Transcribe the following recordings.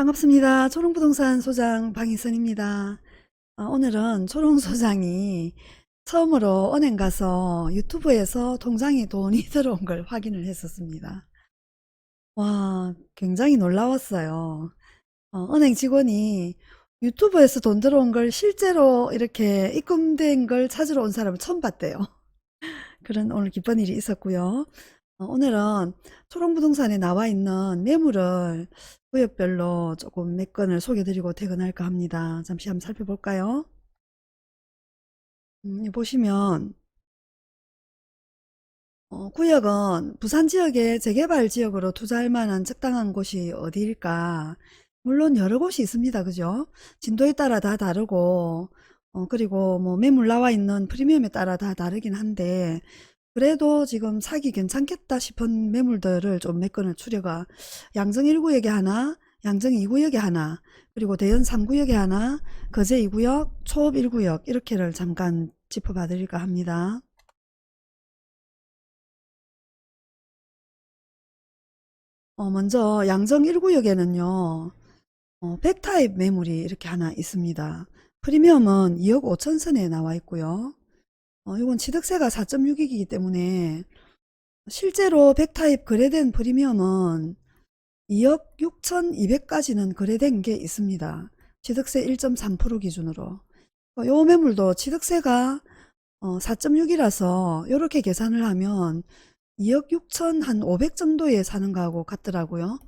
반갑습니다. 초롱부동산 소장 방희선입니다. 아, 오늘은 초롱 소장이 처음으로 은행 가서 유튜브에서 통장에 돈이 들어온 걸 확인을 했었습니다. 와, 굉장히 놀라웠어요. 어, 은행 직원이 유튜브에서 돈 들어온 걸 실제로 이렇게 입금된 걸 찾으러 온 사람을 처음 봤대요. 그런 오늘 기쁜 일이 있었고요. 어, 오늘은 초롱부동산에 나와 있는 매물을 구역별로 조금 몇 건을 소개드리고 퇴근할까 합니다. 잠시 한번 살펴볼까요? 음, 보시면 어, 구역은 부산 지역의 재개발 지역으로 투자할 만한 적당한 곳이 어디일까? 물론 여러 곳이 있습니다. 그죠? 진도에 따라 다 다르고 어, 그리고 뭐 매물 나와 있는 프리미엄에 따라 다 다르긴 한데 그래도 지금 사기 괜찮겠다 싶은 매물들을 좀 몇 건을 추려가 양정 1구역에 하나, 양정 2구역에 하나, 그리고 대연 3구역에 하나, 거제 2구역, 초읍 1구역 이렇게를 잠깐 짚어봐 드릴까 합니다. 어, 먼저 양정 1구역에는요. 어, 백타입 매물이 이렇게 하나 있습니다. 프리미엄은 2억 5천 선에 나와 있고요. 어, 이건 취득세가 4.6이기 때문에 실제로 백타입 거래된 프리미엄은 2억 6,200까지는 거래된 게 있습니다. 취득세 1.3% 기준으로. 어, 요 매물도 취득세가 4.6이라서 이렇게 계산을 하면 2억 6천 한 500 정도에 사는 거하고 같더라고요.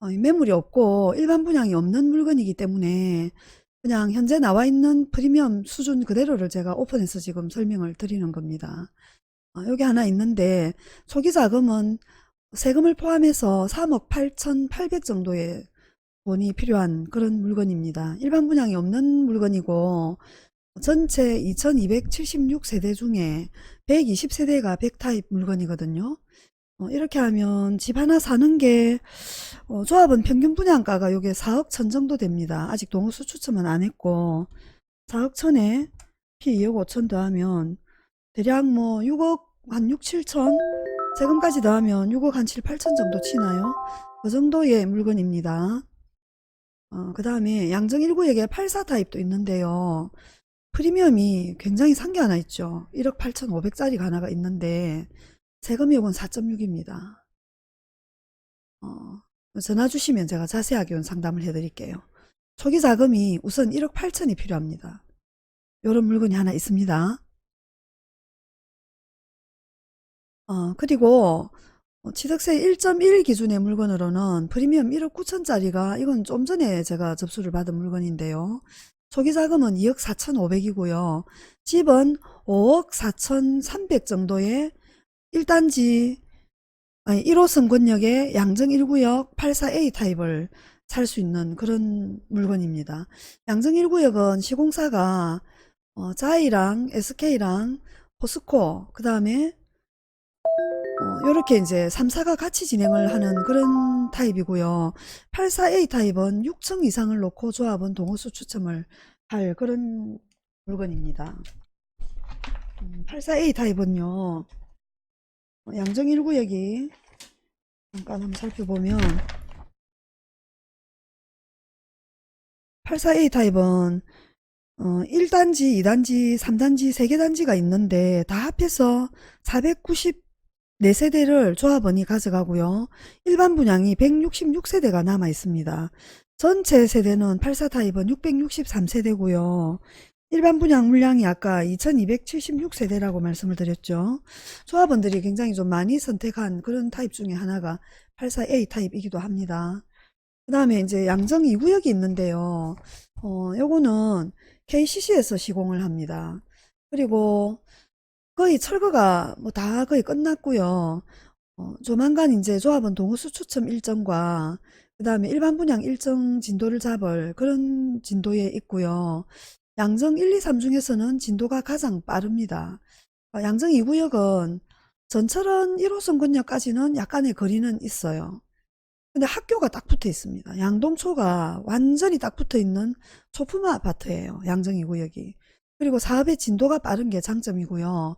어, 이 매물이 없고 일반 분양이 없는 물건이기 때문에 그냥 현재 나와 있는 프리미엄 수준 그대로를 제가 오픈해서 지금 설명을 드리는 겁니다. 어, 여기 하나 있는데 초기 자금은 세금을 포함해서 3억 8,800 정도의 돈이 필요한 그런 물건입니다. 일반 분양이 없는 물건이고 전체 2276세대 중에 120세대가 100타입 물건이거든요. 어, 이렇게 하면 집 하나 사는 게 어, 조합은 평균 분양가가 요게 4억 천 정도 됩니다. 아직 동호수 추첨은 안 했고 4억 천에 피 2억 5천 더하면 대략 뭐 6억 한 6, 7천 세금까지 더하면 6억 한 7, 8천 정도 치나요? 그 정도의 물건입니다. 어, 그 다음에 양정 1구역에 84 타입도 있는데요. 프리미엄이 굉장히 산 게 하나 있죠. 1억 8,500짜리가 하나가 있는데 세금 요건 4.6입니다. 어, 전화 주시면 제가 자세하게 상담을 해드릴게요. 초기 자금이 우선 1억 8천이 필요합니다. 요런 물건이 하나 있습니다. 어, 그리고 어, 취득세 1.1 기준의 물건으로는 프리미엄 1억 9천짜리가 이건 좀 전에 제가 접수를 받은 물건인데요. 초기 자금은 2억 4,500이고요. 집은 5억 4,300 정도의 1단지 아니 1호 선 권역의 양정 1구역 84A 타입을 살 수 있는 그런 물건입니다. 양정 1구역은 시공사가 어, 자이랑 SK랑 포스코 그 다음에 어, 요렇게 이제 3사가 같이 진행을 하는 그런 타입이고요. 84A 타입은 6층 이상을 놓고 조합은 동호수 추첨을 할 그런 물건입니다. 음, 84A 타입은요. 어, 양정 1구역이 잠깐 한번 살펴보면 84A 타입은 어, 1단지, 2단지, 3단지, 3개 단지가 있는데 다 합해서 494세대를 조합원이 가져가고요. 일반 분양이 166세대가 남아 있습니다. 전체 세대는 84 타입은 663세대고요. 일반 분양 물량이 아까 2276세대라고 말씀을 드렸죠. 조합원들이 굉장히 좀 많이 선택한 그런 타입 중에 하나가 84A 타입이기도 합니다. 그 다음에 이제 양정 2구역이 있는데요. 어, 요거는 KCC에서 시공을 합니다. 그리고 거의 철거가 뭐 다 거의 끝났고요. 어, 조만간 이제 조합원 동호수 추첨 일정과 그 다음에 일반 분양 일정 진도를 잡을 그런 진도에 있고요. 양정 1, 2, 3 중에서는 진도가 가장 빠릅니다. 어, 양정 2구역은 전철은 1호선 권역까지는 약간의 거리는 있어요. 근데 학교가 딱 붙어 있습니다. 양동초가 완전히 딱 붙어 있는 초품 아파트예요. 양정 2구역이. 그리고 사업의 진도가 빠른 게 장점이고요.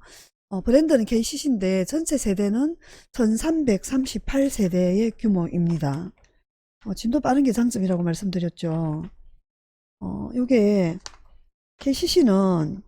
어, 브랜드는 KCC인데 전체 세대는 1338세대의 규모입니다. 어, 진도 빠른 게 장점이라고 말씀드렸죠. 어, 요게 KCC는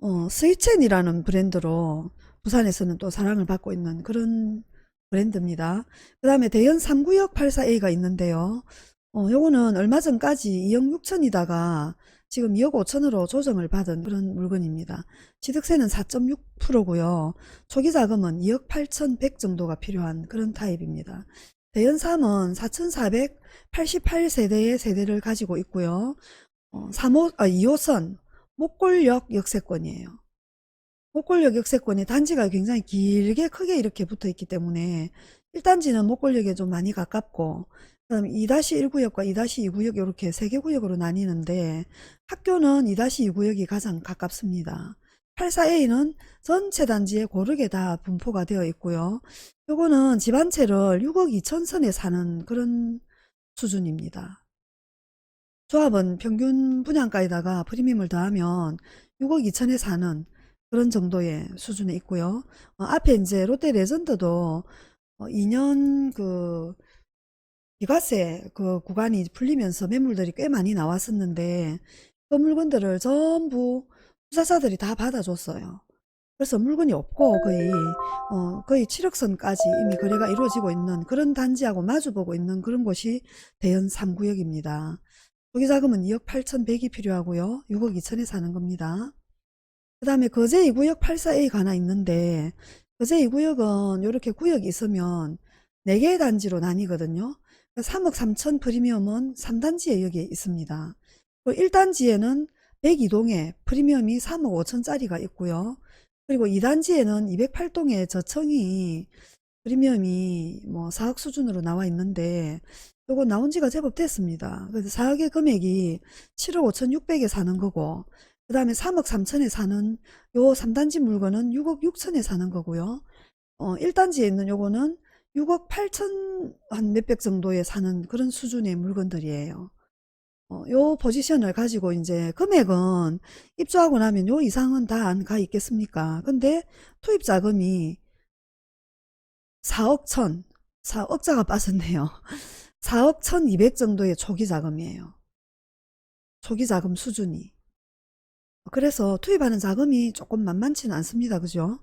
어, 스위첸이라는 브랜드로 부산에서는 또 사랑을 받고 있는 그런 브랜드입니다. 그 다음에 대연 3구역 84A가 있는데요. 어, 요거는 얼마 전까지 2억 6천이다가 지금 2억 5천으로 조정을 받은 그런 물건입니다. 취득세는 4.6%고요. 초기 자금은 2억 8천 100 정도가 필요한 그런 타입입니다. 대연 3은 4,488세대의 세대를 가지고 있고요. 어, 3호, 아, 2호선 목골역 역세권이에요. 목골역 역세권이 단지가 굉장히 길게 크게 이렇게 붙어 있기 때문에 1단지는 목골역에 좀 많이 가깝고 그다음 2-1구역과 2-2구역 이렇게 세 개 구역으로 나뉘는데 학교는 2-2구역이 가장 가깝습니다. 84A는 전체 단지에 고르게 다 분포가 되어 있고요. 요거는 집 한 채를 6억 2천 선에 사는 그런 수준입니다. 조합은 평균 분양가에다가 프리미엄을 더하면 6억 2천에 사는 그런 정도의 수준에 있고요. 어, 앞에 이제 롯데 레전드도 어, 2년 그 비과세 그 구간이 풀리면서 매물들이 꽤 많이 나왔었는데 그 물건들을 전부 투자자들이 다 받아줬어요. 그래서 물건이 없고 거의 어, 거의 7억선까지 이미 거래가 이루어지고 있는 그런 단지하고 마주보고 있는 그런 곳이 대연 3구역입니다. 초기 자금은 2억 8천100이 필요하고요. 6억 2천에 사는 겁니다. 그 다음에 거제 2구역 84A가 하나 있는데 거제 2구역은 이렇게 구역이 있으면 4개의 단지로 나뉘거든요. 3억 3천 프리미엄은 3단지에 여기에 있습니다. 1단지에는 102동에 프리미엄이 3억 5천짜리가 있고요. 그리고 2단지에는 208동에 저층이 프리미엄이 뭐 4억 수준으로 나와 있는데 요거 나온 지가 제법 됐습니다. 그래서 4억의 금액이 7억 5천 6백에 사는 거고 그 다음에 3억 3천에 사는 요 3단지 물건은 6억 6천에 사는 거고요. 어, 1단지에 있는 요거는 6억 8천 한 몇백 정도에 사는 그런 수준의 물건들이에요. 어, 요 포지션을 가지고 이제 금액은 입주하고 나면 요 이상은 다 안 가 있겠습니까? 근데 투입 자금이 4억 천, 4억자가 빠졌네요. 4억 1200 정도의 초기 자금이에요. 초기 자금 수준이. 그래서 투입하는 자금이 조금 만만치는 않습니다. 그죠?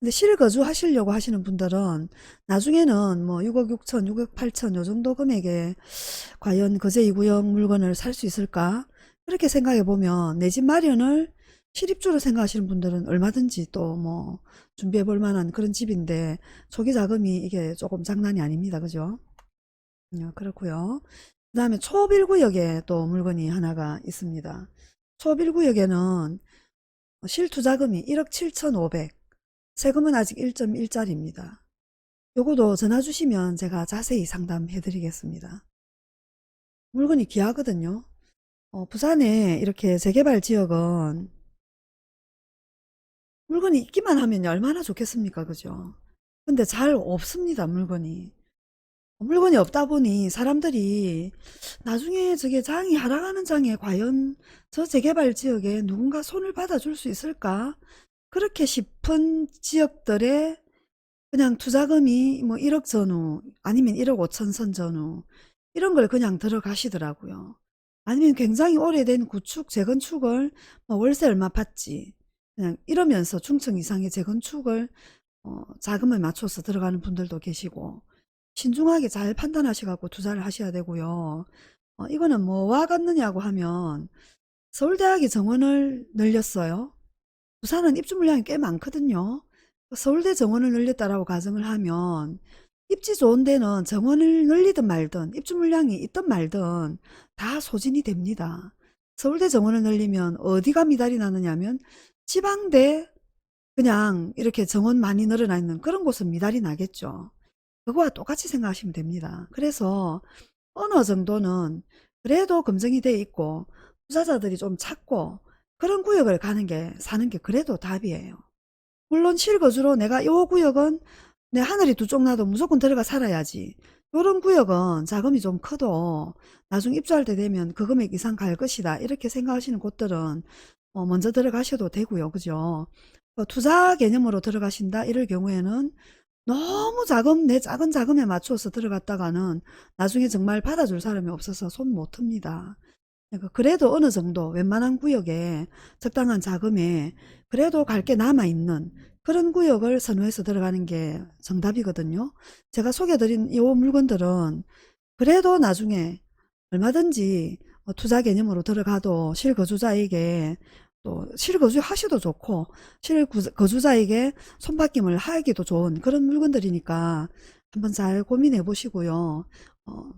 근데 실거주 하시려고 하시는 분들은 나중에는 뭐 6억 6천, 6억 8천 요 정도 금액에 과연 거제 2구역 물건을 살 수 있을까? 그렇게 생각해 보면 내 집 마련을 실입주로 생각하시는 분들은 얼마든지 또 뭐 준비해 볼 만한 그런 집인데 초기 자금이 이게 조금 장난이 아닙니다. 그죠? 음, 그렇고요. 그 다음에 초빌구역에 또 물건이 하나가 있습니다. 초빌구역에는 실투자금이 1억 7천5백 세금은 아직 1.1짜리입니다. 요거도 전화 주시면 제가 자세히 상담해 드리겠습니다. 물건이 귀하거든요. 어, 부산에 이렇게 재개발 지역은 물건이 있기만 하면 얼마나 좋겠습니까? 그죠? 근데 잘 없습니다, 물건이. 물건이 없다 보니 사람들이 나중에 저게 장이 하락하는 장에 과연 저 재개발 지역에 누군가 손을 받아줄 수 있을까? 그렇게 싶은 지역들에 그냥 투자금이 뭐 1억 전후 아니면 1억 5천 선 전후 이런 걸 그냥 들어가시더라고요. 아니면 굉장히 오래된 구축, 재건축을 뭐 월세 얼마 받지 그냥 이러면서 중층 이상의 재건축을 어, 자금을 맞춰서 들어가는 분들도 계시고 신중하게 잘 판단하셔갖고 투자를 하셔야 되고요. 어, 이거는 뭐와 같느냐고 하면 서울대학이 정원을 늘렸어요. 부산은 입주 물량이 꽤 많거든요. 서울대 정원을 늘렸다라고 가정을 하면 입지 좋은 데는 정원을 늘리든 말든 입주 물량이 있든 말든 다 소진이 됩니다. 서울대 정원을 늘리면 어디가 미달이 나느냐면 지방대 그냥 이렇게 정원 많이 늘어나 있는 그런 곳은 미달이 나겠죠. 그거와 똑같이 생각하시면 됩니다. 그래서 어느 정도는 그래도 검증이 돼 있고 투자자들이 좀 찾고 그런 구역을 가는 게 사는 게 그래도 답이에요. 물론 실거주로 내가 요 구역은 내 하늘이 두 쪽 나도 무조건 들어가 살아야지. 요런 구역은 자금이 좀 커도 나중 입주할 때 되면 그 금액 이상 갈 것이다. 이렇게 생각하시는 곳들은 어, 먼저 들어가셔도 되고요. 그죠? 어, 투자 개념으로 들어가신다. 이럴 경우에는 너무 자금, 내 작은 자금에 맞춰서 들어갔다가는 나중에 정말 받아줄 사람이 없어서 손 못 틉니다. 그러니까 그래도 어느 정도 웬만한 구역에 적당한 자금에 그래도 갈 게 남아 있는 그런 구역을 선호해서 들어가는 게 정답이거든요. 제가 소개드린 이 물건들은 그래도 나중에 얼마든지 어, 투자 개념으로 들어가도 실거주자에게 또 실거주 하셔도 좋고 실거주자에게 손바뀜을 하기도 좋은 그런 물건들이니까 한번 잘 고민해 보시고요. 어,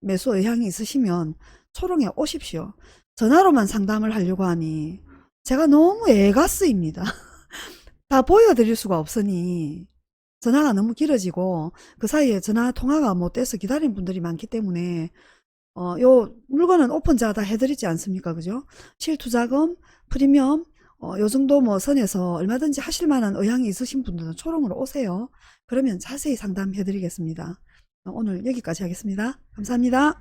매수 의향이 있으시면 초롱에 오십시오. 전화로만 상담을 하려고 하니 제가 너무 애가 쓰입니다. 다 보여드릴 수가 없으니 전화가 너무 길어지고 그 사이에 전화 통화가 못 돼서 기다리는 분들이 많기 때문에 어, 요 물건은 오픈자 다 해드리지 않습니까? 그죠? 실투자금, 프리미엄, 어, 요 정도 뭐 선에서 얼마든지 하실 만한 의향이 있으신 분들은 초롱으로 오세요. 그러면 자세히 상담해 드리겠습니다. 어, 오늘 여기까지 하겠습니다. 감사합니다.